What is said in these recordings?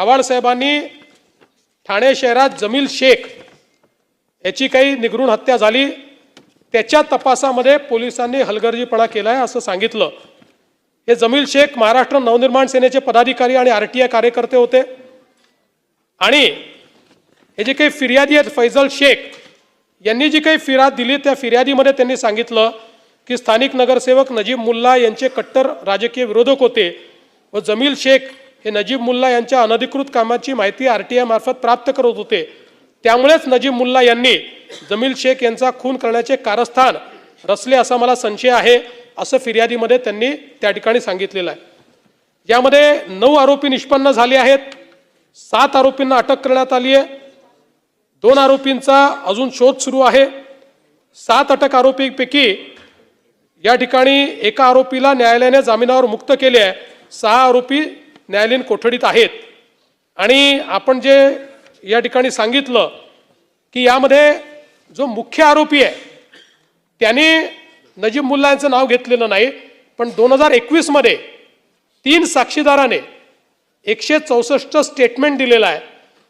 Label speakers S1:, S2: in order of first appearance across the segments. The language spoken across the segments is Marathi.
S1: आव्हाड साहेबांनी ठाणे शहरात जमील शेख याची काही निगरून हत्या झाली. त्याच्या तपासामध्ये पोलिसांनी हलगर्जीपणा केला आहे असं सांगितलं. हे जमील शेख महाराष्ट्र नवनिर्माण सेनेचे पदाधिकारी आणि आर टी आय कार्यकर्ते होते. आणि हे जे काही फिर्यादी आहेत फैजल शेख यांनी जी काही फिर्याद दिली त्या फिर्यादीमध्ये त्यांनी सांगितलं की स्थानिक नगरसेवक नजीब मुल्ला यांचे कट्टर राजकीय विरोधक होते व जमील शेख हे नजीब मुल्ला यांच्या अनधिकृत कामाची माहिती आर टी आयमार्फत प्राप्त करत होते. त्यामुळेच नजीब मुल्ला यांनी जमील शेख यांचा खून करण्याचे कारस्थान रचले असा मला संशय आहे असं फिर्यादीमध्ये त्यांनी त्या ठिकाणी सांगितलेलं आहे. यामध्ये नऊ आरोपी निष्पन्न झाले आहेत सात आरोपींना अटक करण्यात आली आहे दोन आरोपींचा अजून शोध सुरू आहे. सात अटक आरोपींपैकी या ठिकाणी एका आरोपीला न्यायालयाने जामिनावर मुक्त केले आहे. सहा आरोपी न्यायालयीन कोठडीत आहेत. आणि आपण जे या ठिकाणी सांगितलं की यामध्ये जो मुख्य आरोपी आहे त्याने नजीब मुल्ला यांचं नाव घेतलेलं नाही पण दोन हजार एकवीसमध्ये तीन साक्षीदाराने एकशे चौसष्ट स्टेटमेंट दिलेलं आहे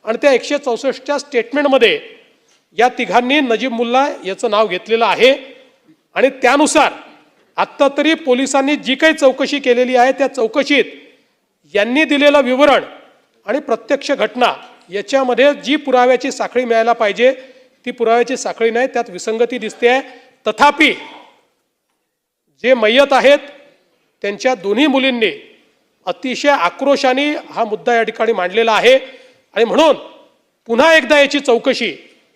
S1: आणि त्या एकशे चौसष्टच्या स्टेटमेंटमध्ये या तिघांनी नजीब मुल्ला याचं नाव घेतलेलं आहे. आणि त्यानुसार आत्ता तरी पोलिसांनी जी काही चौकशी केलेली आहे त्या चौकशीत यांनी दिलेलं विवरण आणि प्रत्यक्ष घटना याच्यामध्ये जी पुराव्याची साखळी मिळायला पाहिजे ती पुराव्याची साखळी नाही त्यात विसंगती दिसते आहे तथापि जे मय्यत आहेत त्यांच्या दोन्ही मुलींनी अतिशय आक्रोशाने हा मुद्दा या ठिकाणी मांडलेला आहे. आणि म्हणून पुन्हा एकदा याची चौकशी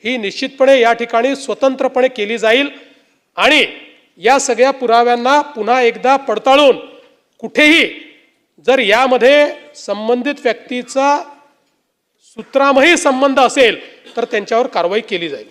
S1: ही निश्चितपणे या ठिकाणी स्वतंत्रपणे केली जाईल. आणि या सगळ्या पुराव्यांना पुन्हा एकदा पडताळून कुठेही जर यामध्ये संबंधित व्यक्तीचा सूत्रामही संबंध असेल तर त्यांच्यावर कारवाई केली जाईल.